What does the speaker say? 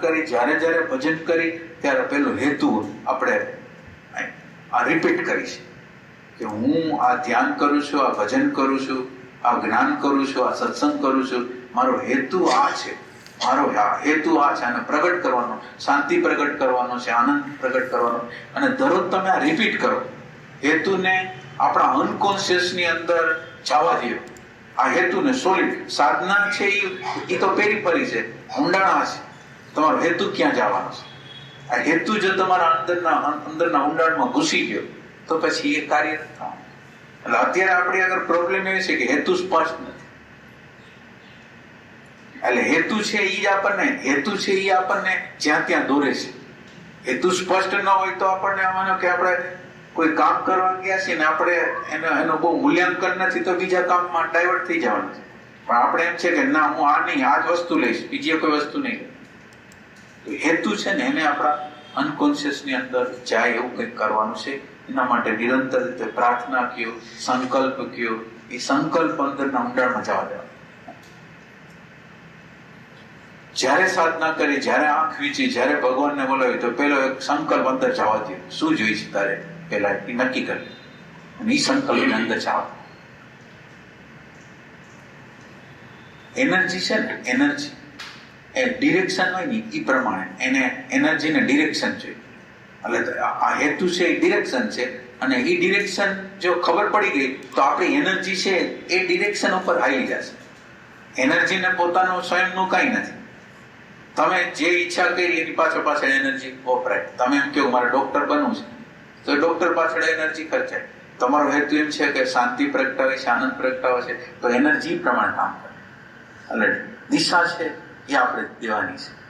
કરી, જ્યારે જ્યારે ભજન કરી, ત્યારે પેલો હેતુ આપણે આ રિપીટ કરીશ કે હું આ ધ્યાન કરું છું, આ ભજન કરું છું, આ જ્ઞાન કરું છું, આ સત્સંગ કરું છું. મારો હેતુ આ છે. મારો હેતુ આ છે. આને પ્રગટ કરવાનો, શાંતિ પ્રગટ કરવાનો છે, આનંદ પ્રગટ કરવાનો. અને દરરોજ તમે આ રિપીટ કરો. હેતુને આપણા અનકોન્શિયસની અંદર જવા દો. આ હેતુને સોલિડ સાધના છે એ તો પેરીફરી છે. ઊંડાણા છે. તમારો હેતુ ક્યાં જવાનો છે? આ હેતુ જો તમારા અંદરના અંદરના ઊંડાણમાં ઘૂસી ગયો, તો પછી એ કાર્ય થાય. એટલે અત્યારે આપણી આગળ પ્રોબ્લેમ એ છે કે હેતુ સ્પષ્ટ નથી. એટલે હેતુ છે એ જ આપણને, હેતુ છે એ આપણને જ્યાં ત્યાં દોરે છે. હેતુ સ્પષ્ટ ન હોય તો આપણને માનો કે આપણે કોઈ કામ કરવા ગયા છીએ ને આપણે એનો એનો બહુ મૂલ્યાંકન નથી તો બીજા કામમાં ડાયવર્ટ થઈ જવાનું છે. પણ આપણે એમ છે કે ના, હું આ નહીં, આ જ વસ્તુ લઈશ, બીજી કોઈ વસ્તુ નહીં. હેતુ છે ને એને આપણા અનકોન્શિયસની અંદર જાય એવું કંઈક કરવાનું છે. એના માટે નિરંતર રીતે પ્રાર્થના કયો, સંકલ્પ કયો, એ સંકલ્પ અંદરના ઊંડાણમાં જવા દેવા. જ્યારે સાધના કરી, જ્યારે આંખ વીચી, જ્યારે ભગવાનને બોલાવી, તો પેલો એક સંકલ્પ અંદર જવા દે. શું જોઈ છે તારે? પેલા એ નક્કી કરી અને એ સંકલ્પની અંદર જવા એનર્જી છે ને, એનર્જી. એ ડિરેક્શન હોય ને એ પ્રમાણે એને એનર્જીને ડિરેક્શન જોઈએ એટલે આ હેતુ છે, એ ડિરેક્શન છે. અને એ ડિરેક્શન જો ખબર પડી ગઈ, તો આપણી એનર્જી છે, એ ડિરેક્શન ઉપર હાલી જશે. એનર્જીને પોતાનું સ્વયંનું કાંઈ નથી. તમે જે ઈચ્છા કરી, એની પાછળ પાછળ એનર્જી વપરાય. તમે એમ કહો, મારે ડૉક્ટર બનવું છે. તો ડૉક્ટર પાછળ એનર્જી ખર્ચાય. તમારો હેતુ એમ છે કે શાંતિ પ્રગટાવે છે આનંદ પ્રગટાવે છે, તો એનર્જી પ્રમાણે કામ કરે. એટલે દિશા છે એ આપણે દેવાની છે.